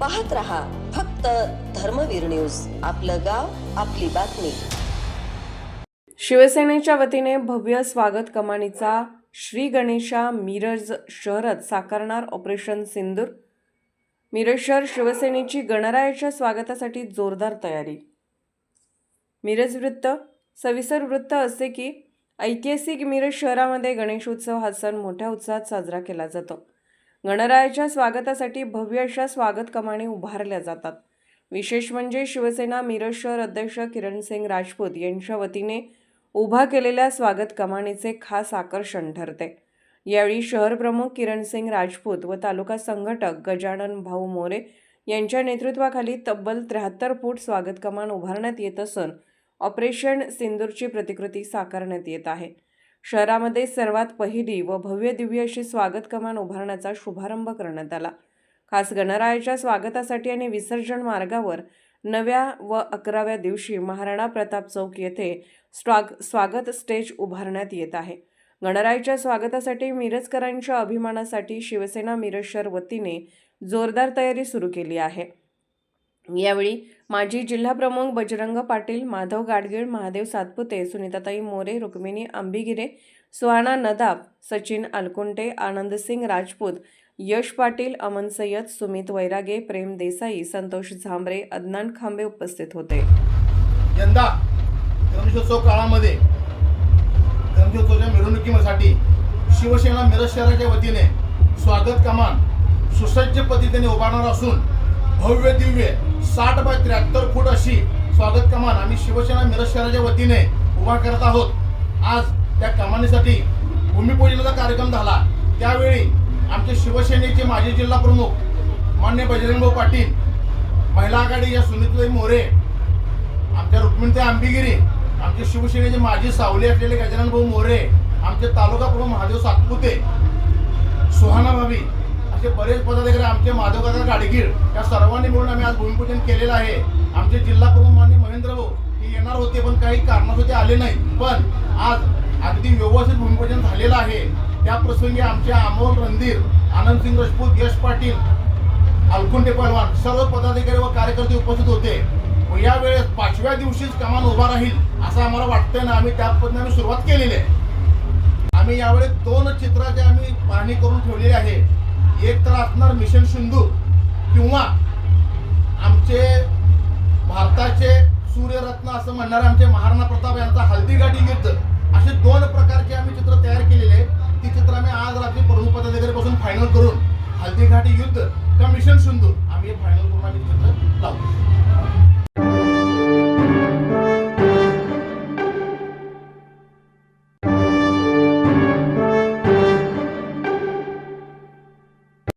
पाहत रहा फक्त धर्मवीर न्यूज. आपलं गाव आपली बातमी. शिवसेनेच्या वतीने भव्य स्वागत कमानीचा श्री गणेशा मिरज शहरात साकारणार ऑपरेशन सिंदूर. मिरज शहर शिवसेनेची गणरायाच्या स्वागतासाठी जोरदार तयारी. मिरज वृत्त सविसर वृत्त असे की ऐतिहासिक मिरज शहरामध्ये गणेशोत्सव हा सण मोठ्या उत्साहात साजरा केला जातो. गणरायाच्या स्वागतासाठी भव्य अशा स्वागत कमाणी उभारल्या जातात. विशेष म्हणजे शिवसेना मिरज शहर अध्यक्ष किरणसिंग राजपूत यांच्या वतीने उभा केलेल्या स्वागत कमाणीचे खास आकर्षण ठरते. यावेळी शहर प्रमुख किरणसिंग राजपूत व तालुका संघटक गजानन भाऊ मोरे यांच्या नेतृत्वाखाली तब्बल त्र्याहत्तर फूट स्वागत कमान उभारण्यात येत असून ऑपरेशन सिंदूरची प्रतिकृती साकारण्यात येत आहे. शहरामध्ये सर्वात पहिली व भव्य दिव्य अशी स्वागत कमान उभारण्याचा शुभारंभ करण्यात आला. खास गणरायाच्या स्वागतासाठी आणि विसर्जन मार्गावर नव्या व अकराव्या दिवशी महाराणा प्रताप चौक येथे स्वाग स्वागत स्टेज उभारण्यात येत आहे. गणरायाच्या स्वागतासाठी मिरजकरांच्या अभिमानासाठी शिवसेना मिरजच्या वतीने जोरदार तयारी सुरू केली आहे. यावेळी माजी जिल्हाप्रमुख बजरंग पाटील माधव गाडगीळ महादेव सातपुते सुनीताताई मोरे रुक्मिणी आंबिगिरे सुहाना नदाब सचिन अलकुंटे आनंदसिंग राजपूत यश पाटील अमन सय्यद सुमित वैरागे प्रेम देसाई संतोष झांबरे अदनान खांबे उपस्थित होते. यंदा गणेशोत्सव काळामध्ये गणेशोत्सवाच्या मिरवणुकीसाठी शिवसेना मिरज शहराच्या वतीने स्वागत कमान सुसज्ज पद्धतीने उभारणार असून भव्य दिव्य साठ बाय त्र्याहत्तर फूट अशी स्वागत कमान आम्ही शिवसेना मिरज शहराच्या वतीने उभा करत आहोत. आज त्या कमानीसाठी भूमिपूजनाचा कार्यक्रम झाला. त्यावेळी आमचे शिवसेनेचे माजी जिल्हा प्रमुख मान्य बजरंगभाऊ पाटील महिला आघाडी या सुनीताई मोरे आमच्या रुक्मिणते आंबिगिरी आमचे शिवसेनेचे माजी सावली असलेले गजानन भाऊ मोरे आमचे तालुका प्रमुख महादेव सातपुते सुहाना भाभी असे बरेच पदाधिकारी आमचे माधवकाका गाडगीळ या सर्वांनी मिळून आम्ही आज भूमिपूजन केलेलं आहे. आमचे जिल्हा प्रमुख मान्य महेंद्र भाऊ हे येणार होते पण काही कारणासाठी आले नाही. पण आज अगदी व्यवस्थित भूमिपूजन झालेलं आहे. त्या प्रसंगी आमचे अमोल रणधीर आनंदसिंग राजपूत यश पाटील अलकुंडे पहलवान सर्व पदाधिकारी व कार्यकर्ते उपस्थित होते. व यावेळेस पाचव्या दिवशीच कमान उभा राहील असं आम्हाला वाटतंय ना आम्ही त्या पद्धतीने आम्ही सुरुवात केलेली आहे. आम्ही यावेळेस दोन चित्राचे आम्ही पाहणी करून ठेवलेली आहे. एक तर असणार मिशन सिंधू किंवा आमचे भारताचे सूर्यरत्न असं म्हणणारे आमचे महाराणा प्रताप यांचा हल्दीघाटी युद्ध असे दोन प्रकारचे आम्ही चित्र तयार केलेले आहे ती चित्र आम्ही आज रात्री प्रमुख पदाधिकारीपासून फायनल करून हल्दीघाटी युद्ध का मिशन सिंधू आम्ही हे फायनल करून आम्ही चित्र लावतो